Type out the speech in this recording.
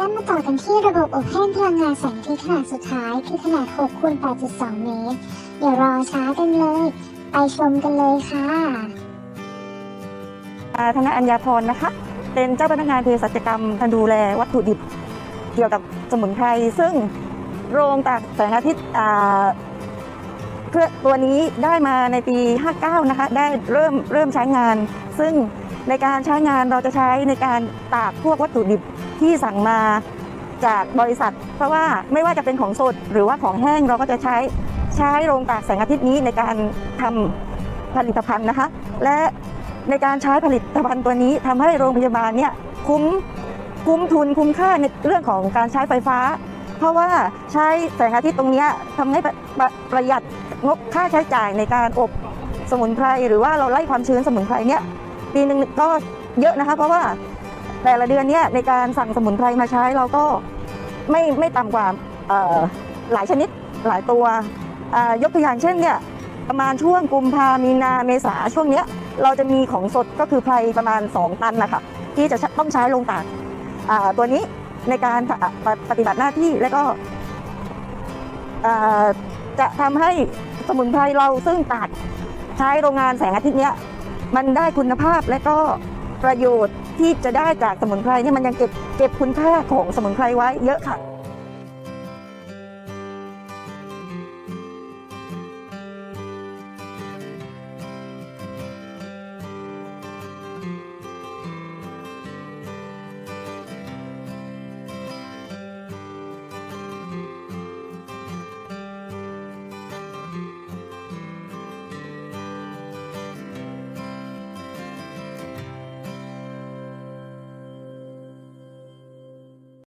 และมาต่อกันที่ระบบอบแห้งพลังงานแสงทิตย์ขนาดสุดท้ายคือขนาด6คูณ8.2 เมตร เดี๋ยวรอช้ากันเลย ไปชมกันเลยค่ะอ่าธนาอัญญาพรนะคะ เป็นเจ้าพนักงานเภสัชกรรมทันดูแลวัตถุดิบ เกี่ยวกับสมุนไพร ซึ่งโรงตากแสงอาทิตย์เครื่องตัวนี้ได้มาในปี 59 นะคะ ได้เริ่มเริ่มใช้งาน ซึ่ง ในการใช้งานเราจะใช้ในการตากพวกวัตถุดิบที่สั่งมาจากบริษัท เพราะว่าไม่ว่าจะเป็นของสดหรือว่าของแห้งเราก็จะใช้ใช้โรงตากแสงอาทิตย์นี้ในการทำผลิตภัณฑ์นะคะ และในการใช้ผลิตภัณฑ์ตัวนี้ทำให้โรงพยาบาลเนี่ยคุ้มคุ้มทุนคุ้มค่าในเรื่องของการใช้ไฟฟ้า เพราะว่าใช้แสงอาทิตย์ตรงนี้ยทำให้ประปประหยัดงบค่าใช้จ่ายในการอบสมุนไพรหรือว่าเราไล่ความชื้นสมุนไพรเนี่ย ปีหนึ่งก็เยอะนะคะ เพราะว่าแต่ละเดือนเนี่ยในการสั่งสมุนไพรมาใช้เราก็ไม่ไม่ต่ำกว่าหลายชนิดหลายตัวยกตัวอย่างเช่นเนี่ยประมาณช่วงกุมภามีนาเมษาช่วงเนี้ยเราจะมีของสดก็คือไพรประมาณ 2 ตันนะคะที่จะต้องใช้ลงตากตัวนี้ในการปปฏิบัติหน้าที่และก็จะทำให้สมุนไพรเราซึ่งตากใช้โรงงานแสงอาทิตย์เนี้ย มันได้คุณภาพและก็ประโยชน์ที่จะได้จากสมุนไพรเนี่ยมันยังเก็บเก็บคุณค่าของสมุนไพรไว้เยอะค่ะ